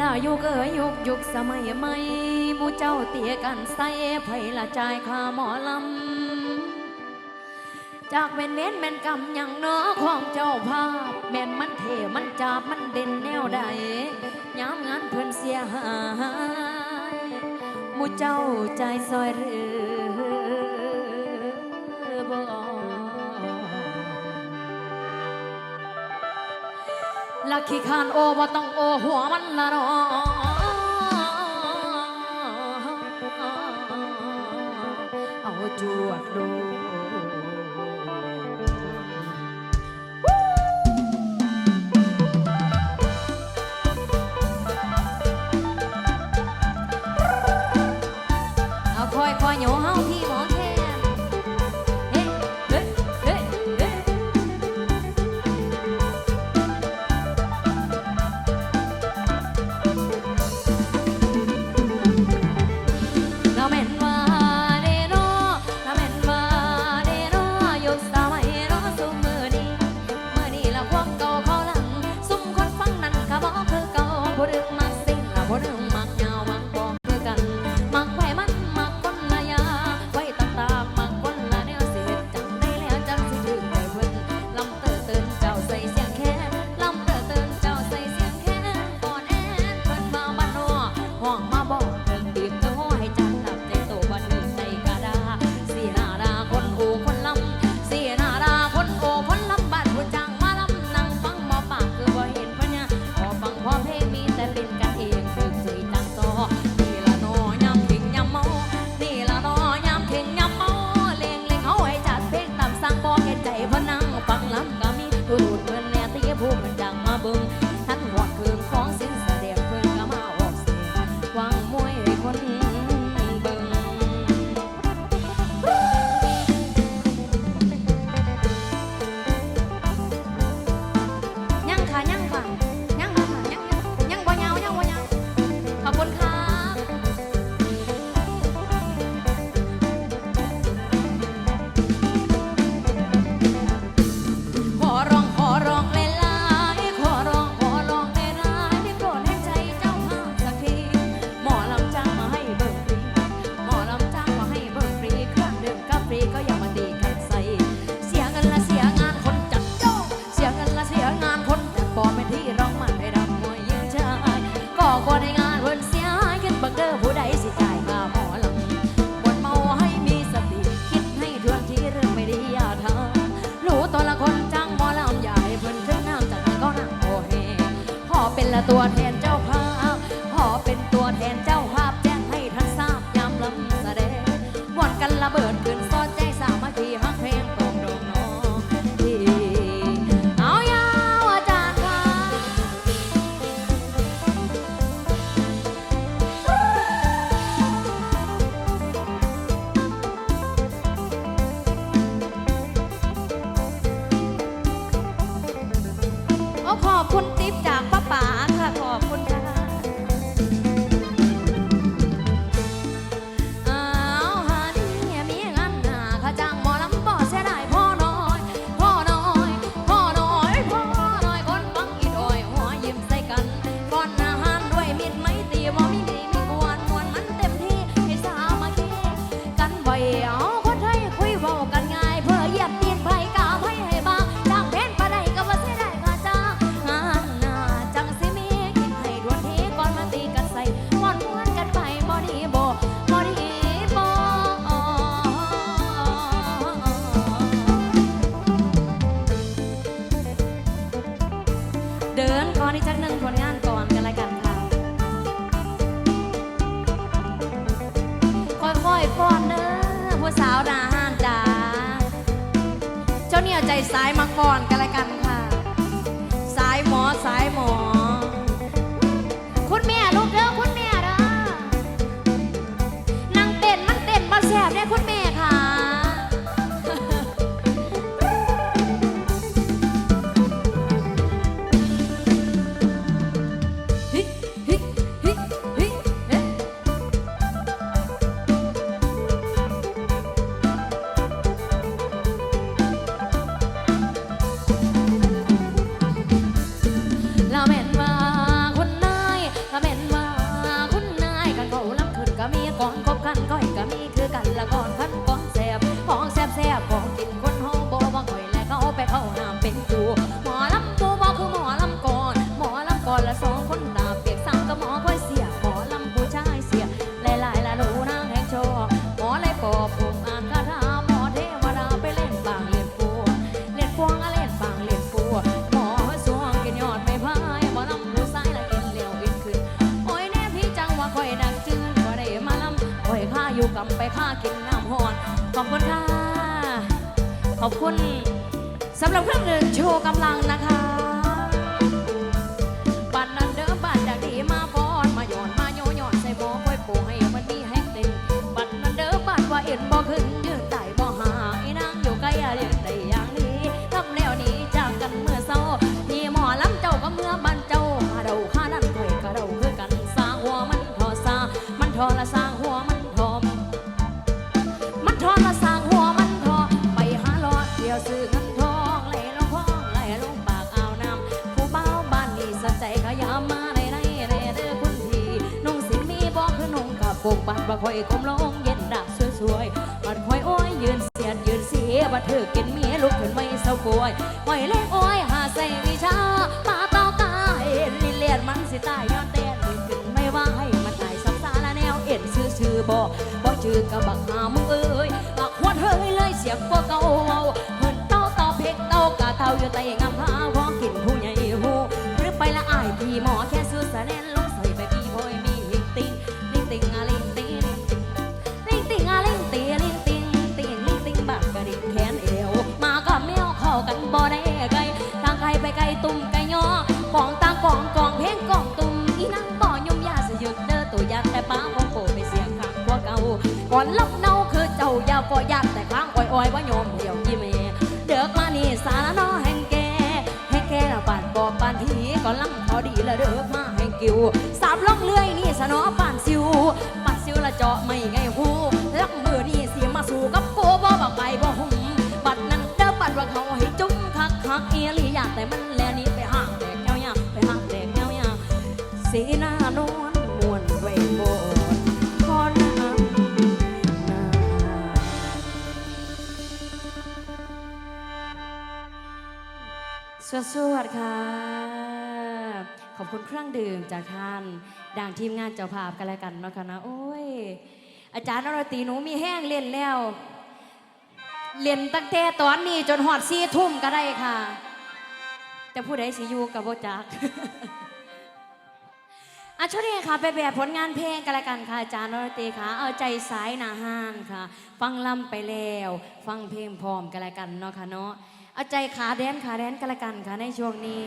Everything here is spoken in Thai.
ลายุกเอ๋ยุกยุกสมัยใหม่มูเจ้าเตี๋ยกันใส่ไผละจ่ายค่าหมอลำ จากเว้นเม่นแม่นกำอยังเน้อของเจ้าภาพ แม่นมันเทมันจาบมันเด่นแนวใดย้ำงานเพิ่นเสียหายมูเจ้าใจซอยเรือ ลักขี้ขานโอว่าต้องโอหัวมันละเนาะเอาจวดลูเอาคอยคอยโยฮะ my but 거예요. ยวใจสายมาก่อนกันละกันค่ะ สายหมอสายหมอ ขอบคุณสำหรับเครื่องดื่มโชว์กำลังนะคะ บัดบ่ค่อยกลมลงเย็นดักสวยๆบัดคอยโอ้ยยืนเสียดยืนเสียบัดเธอกินเมียลุกขึ้นไม่เศร้าป่วยปล่อยเล่งโอ้ยหาใส่วิชามาเต้ากาเอ็นลิเลียนมันสิตายย้อนเต้นขึ้นไม่ว่าให้มันตายสับสาละแนวเอ็นชื่อชื่อบ่บ่ชื่อกะบักหามึงเอ้ยบักหัวเฮ้ยเลยเสียงพวกเก่าเมาเพิ่นเต้าต่อเพกเต้ากะเต้าอยู่ใต้งามพา ตุ่มไกลย่อกองตางกองกองเพลงกองตุ่มอีนั่งบ่ยุ่มยาสยึกเด้อตัวยันแต่ป้าของโปไปเสียงข้างกว่าเก่าก่อนลับเนาคือเจ้าอย่าฟอยันแต่ข้างอ้อยอ้อยว่าโยมเดี่ยวยี่เมเดือกมานี่สารนอแห่งแกแห่งแกละบาดบอบปานทีก่อนลังพอดีละเดือกมาแห่งกิวสามล่องเลื่อยนี่สนอปานซิวปานซิวละเจาะไม่ไงหูลักมือนี่เสียมาสู่กับโปบ่บักไปบ่หุ่มบัดนั้นเด้อบัดว่าเขาให้จุ้มคักคักเอลีอยากแต่มัน สีหน้านวลมวนไว้โบดคอนหาสวัสดีค่ะ ขอบคุณเครื่องดื่มจากท่านดังทีมงานเจ้าภาพกันแล้วกันเนาะค่ะนะ โอ้ย อาจารย์นรตีหนูมีแห้งเล่นแล้วเล่นตั้งแต่ตอนนี้จนหอดซีทุ่มก็ได้ค่ะ แต่ผู้ใดสิอยู่กับโบจัก อะช่วงนี้ค่ะไปแบบผลงานเพลงกันละกันค่ะอาจารย์นรตีค่ะเอาใจสายหนาห้างค่ะ ฟังลำไปแล้ว ฟังเพลงพร้อมกันละกันเนาะค่ะเนาะเอาใจขาแดนขาแดนกันละกันค่ะในช่วงนี้